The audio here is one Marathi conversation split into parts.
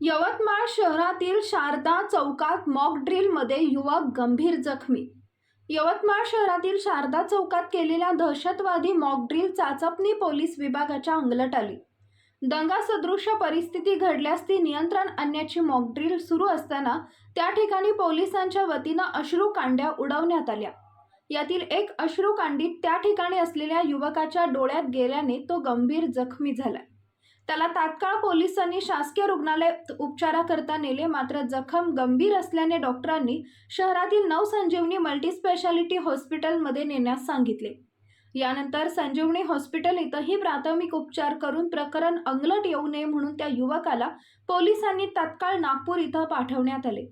यवतमाळ शहरातील शारदा चौकात मॉक ड्रिलमध्ये युवक गंभीर जखमी. यवतमाळ शहरातील शारदा चौकात केलेल्या दहशतवादी मॉक ड्रिल चाचपणी पोलीस विभागाच्या अंगलट आली. दंगा सदृश्य परिस्थिती घडल्यास ती नियंत्रण आणण्याची मॉक ड्रिल सुरू असताना त्या ठिकाणी पोलिसांच्या वतीनं अश्रू कांड्या उडवण्यात आल्या. यातील एक अश्रू कांडी त्या ठिकाणी असलेल्या युवकाच्या डोळ्यात गेल्याने तो गंभीर जखमी झाला. त्याला तात्काळ पोलिसांनी शासकीय रुग्णालयात उपचाराकरता नेले. मात्र जखम गंभीर असल्याने डॉक्टरांनी शहरातील नवसंजीवनी मल्टीस्पेशालिटी हॉस्पिटलमध्ये नेण्यास सांगितले. यानंतर संजीवनी हॉस्पिटल इथंही प्राथमिक उपचार करून प्रकरण अंगलट येऊ नये म्हणून त्या युवकाला पोलिसांनी तात्काळ नागपूर इथं पाठवण्यात आले.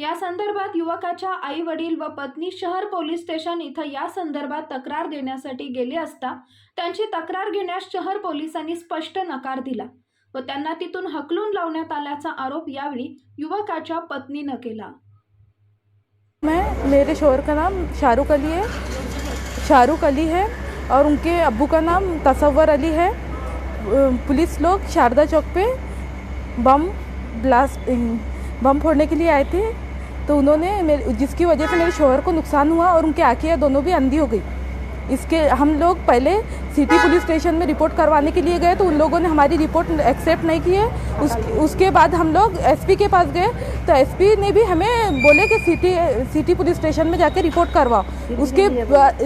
या संदर्भात युवकाच्या आई वडील व पत्नी शहर पोलीस स्टेशन इथं या संदर्भात तक्रार देण्यासाठी गेले असता त्यांची तक्रार घेण्यास शहर पोलिसांनी स्पष्ट नकार दिला व त्यांना तिथून हकलून लावण्यात आल्याचा आरोप यावेळी युवकाच्या पत्नीनं केला. मैं मेरे शोहर का नाम शाहरुख अली है। शाहरुख अली है और उनके अबू का नाम तसव्वर अली है। पुलिस लोग शारदा चौक पे बम ब्लास्ट बम फोड़ने के लिए आए थे। तो उन्होंने जिसकी वजह से मेरे शोहर को नुकसान हुआ और उनकी आँखें दोनों भी अंधी हो गई। इसके हम लोग पहले सिटी पुलिस स्टेशन में रिपोर्ट करवाने के लिए गए तो उन लोगों ने हमारी रिपोर्ट एक्सेप्ट नहीं की है। उस, उसके बाद हम लोग एसपी के पास गए तो एसपी ने भी हमें बोले कि सिटी सिटी पुलिस स्टेशन में जाके रिपोर्ट करवाओ। उसके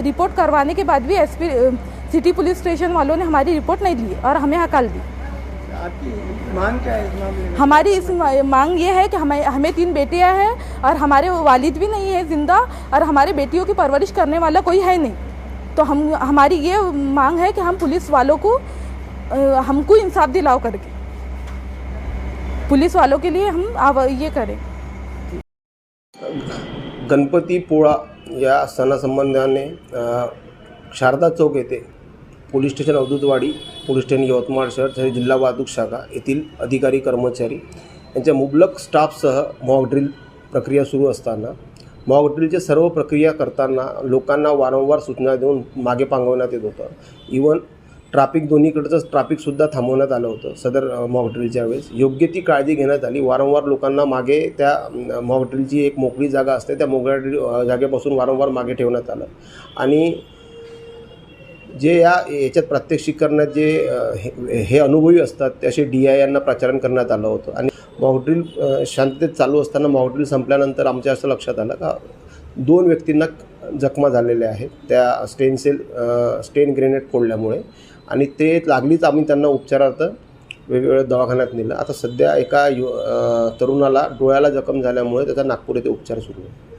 रिपोर्ट करवाने के बाद भी एसपी सिटी पुलिस स्टेशन वालों ने हमारी रिपोर्ट नहीं ली और हमें हकाल दी आपकी मांग क्या है इस मामले में? हमारी इस मांग ये है कि हमें हमें तीन बेटियाँ हैं और हमारे वालिद भी नहीं है ज़िंदा और हमारे बेटियों की परवरिश करने वाला कोई है नहीं। तो हम हमारी ये मांग है कि हम पुलिस वालों को हमको इंसाफ दिलाओ करके। पुलिस वालों के लिए हम आव ये करें। गणपती पोळा या सणासंबंधाने शारदा चौक येथे police station Avadhutwadi police station Yavatmal शहर तसेच जिल्हा वाहतूक शाखा येथील अधिकारी कर्मचारी यांच्या मुबलक स्टाफसह मॉकड्रिल प्रक्रिया सुरू असताना मॉकड्रिलच्या सर्व प्रक्रिया करताना लोकांना वारंवार सूचना देऊन मागे पांगवण्यात येत होतं. इवन ट्राफिक दोन्हीकडचं ट्राफिकसुद्धा थांबवण्यात आलं होतं. सदर मॉकड्रिलच्या ड्रिलच्या वेळेस. योग्य ती काळजी घेण्यात आली. वारंवार लोकांना मागे त्या मॉकड्रिलची ड्रिलची एक मोकळी जागा असते. त्या मोकळ्या ड्रिल जागेपासून वारंवार मागे ठेवण्यात आलं. आणि जे या याच्यात प्रात्यक्षिक करण्यात जे हे हे अनुभवी असतात ते असे डी आय यांना प्रचारण करण्यात आलं होतं. आणि मॉकड्रिल शांततेत चालू असताना मॉकड्रिल संपल्यानंतर आमच्या असं लक्षात आलं का दोन व्यक्तींना जखमा झालेल्या आहेत. त्या स्टेन सेल स्टेन ग्रेनेड फोडल्यामुळे. आणि ते लागलीच आम्ही त्यांना उपचारार्थ वेगवेगळ्या दवाखान्यात नेलं. आता सध्या एका यु तरुणाला डोळ्याला जखम झाल्यामुळे त्याचा नागपूर येथे उपचार सुरू आहे.